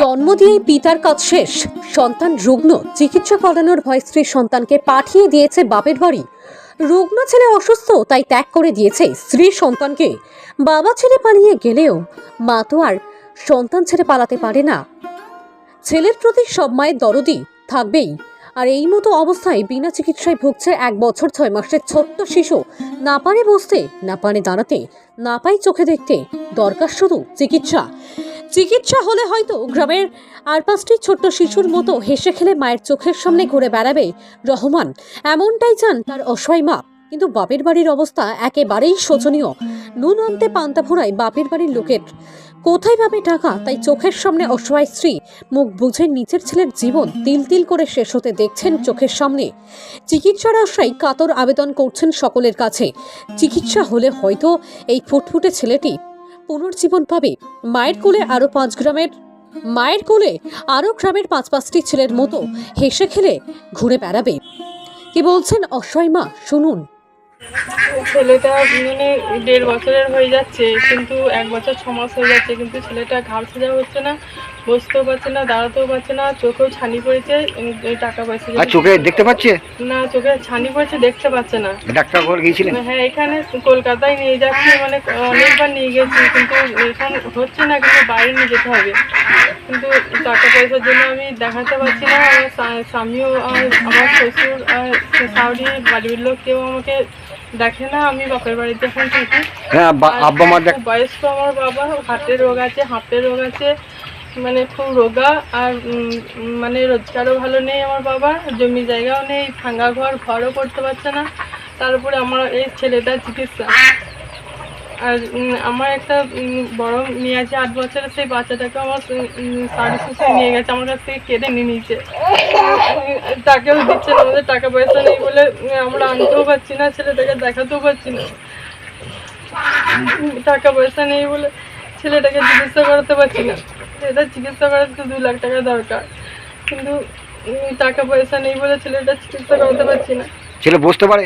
জন্ম দিয়েই পিতার কাজ শেষ। সন্তান রুগ্ন, চিকিৎসা করানোর ভয় স্ত্রীর সন্তানকে পাঠিয়ে দিয়েছে বাপের বাড়ি। রুগ্ন ছেলে অসুস্থ, তাই ত্যাগ করে দিয়েছে স্ত্রীর সন্তানকে। বাবা ছেড়ে পালিয়ে গেলেও মা তো আর সন্তান ছেড়ে পালাতে পারে না। ছেলের প্রতি সব মায়ের দরদি থাকবেই। আর এই মতো অবস্থায় বিনা চিকিৎসায় ভুগছে এক বছর ছয় মাসের ছোট্ট শিশু। না পারে বসতে, না পারে দাঁড়াতে, না পায় চোখে দেখতে, দরকার শুধু চিকিৎসা। চিকিৎসা হলে হয়তো গ্রামের আর পাঁচটি ছোট্ট শিশুর মতো হেসে খেলে মায়ের চোখের সামনে ঘুরে বেড়াবে রহমান। এমনটাই চান তার অসহায় মা। কিন্তু বাপের বাড়ির অবস্থা একেবারেই শোচনীয়। নুন আনতে পান্তা ফোড়ায় বাপের বাড়ির লোকের কোথায় পাবে টাকা? তাই চোখের সামনে অসহায় স্ত্রী, মুখ বুঝে নিচের ছেলের জীবন তিল তিল করে শেষ হতে দেখছেন চোখের সামনে। চিকিৎসার আশায় কাতর আবেদন করছেন সকলের কাছে। চিকিৎসা হলে হয়তো এই ফুটফুটে ছেলেটি পুনর্জীবন পাবে। মায়ের কোলে আরও পাঁচ গ্রামের, মায়ের কোলে আরও গ্রামের পাঁচ পাঁচটি ছেলের মতো হেসে খেলে ঘুরে বেড়াবে। কি বলছেন অসহায় মা? শুনুন। ছেলেটা মানে দেড় বছরের হয়ে যাচ্ছে কিন্তু এক বছর ছ মাস হয়ে যাচ্ছে কিন্তু ছেলেটা ঘাড় সোজা হচ্ছে না বসতেও পারছে না দাঁড়াতেও পারছে না চোখেও ছানি পড়েছে এই টাকা পয়সা আর চোখে দেখতে পাচ্ছে? না চোখে ছানি পড়েছে দেখতে পাচ্ছে না। ডাক্তার ঘর গিয়েছিলেন? হ্যাঁ এখানে কলকাতায় নিয়ে যাচ্ছি মানে অনেকবার নিয়ে গেছি কিন্তু এখন হচ্ছে না কিন্তু বাইরে নিয়ে যেতে হবে। কিন্তু টাকা পয়সার জন্য আমি দেখাতে পারছি না। আমার স্বামীও আর আমার শ্বশুর আর শাউরি বাড়ির লোক কেউ আমাকে দেখে না। আমি বাপের বাড়িতে এখন থাকি। হ্যাঁ আব্বা মা বয়স্ক আমার বাবা। হার্টের রোগ আছে হাঁপের রোগ আছে মানে খুব রোগা। আর মানে রোজগারও ভালো নেই আমার বাবার জমি জায়গাও নেই ভাঙা ঘর ঘরও করতে পারছে না। তার উপরে আমার এই ছেলেটার চিকিৎসা। আর আমার একটা বড় মেয়ে আছে, আট বছরের, সেই বাচ্চাটাকে আমার সাড়ে শেষে নিয়ে গেছে, আমার কাছ থেকে কেড়ে নিয়ে নিয়েছে। তাকেও দিচ্ছে না আমাদের টাকা পয়সা নেই বলে আমরা আনতেও পারছি না, ছেলেটাকে দেখাতেও পারছি না। টাকা পয়সা নেই বলে ছেলেটাকে চিকিৎসা করাতে পারছি না। এটা চিকিৎসা করাতে দু লাখ টাকা দরকার। কিন্তু টাকা পয়সা নেই বলে ছেলেটা চিকিৎসা করাতে পারছি না। ছেলে বসতে পারে?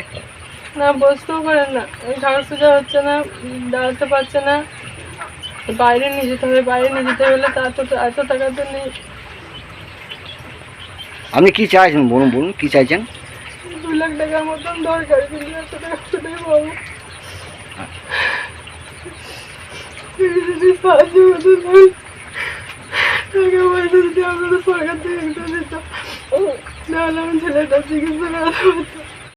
না বসতেও পারেন না। ঘাড় সোজা হচ্ছে না দাঁড়াতে পারছে না। বাইরে নিয়ে যেতে হবে বাইরে নিয়ে যেতে হলে তা তো এত টাকা তো নেই। আপনি কি চাইছেন বলুন বলুন কি চাইছেন? দু লাখ টাকার মতন দরকার কিন্তু এত টাকা কোথায় পাবো? যদি সাহায্য টাকা পয়সা যদি আপনারা সরকার থেকে একটু দিত নাহলে আমি ছেলেটা চিকিৎসা করাতে পারতাম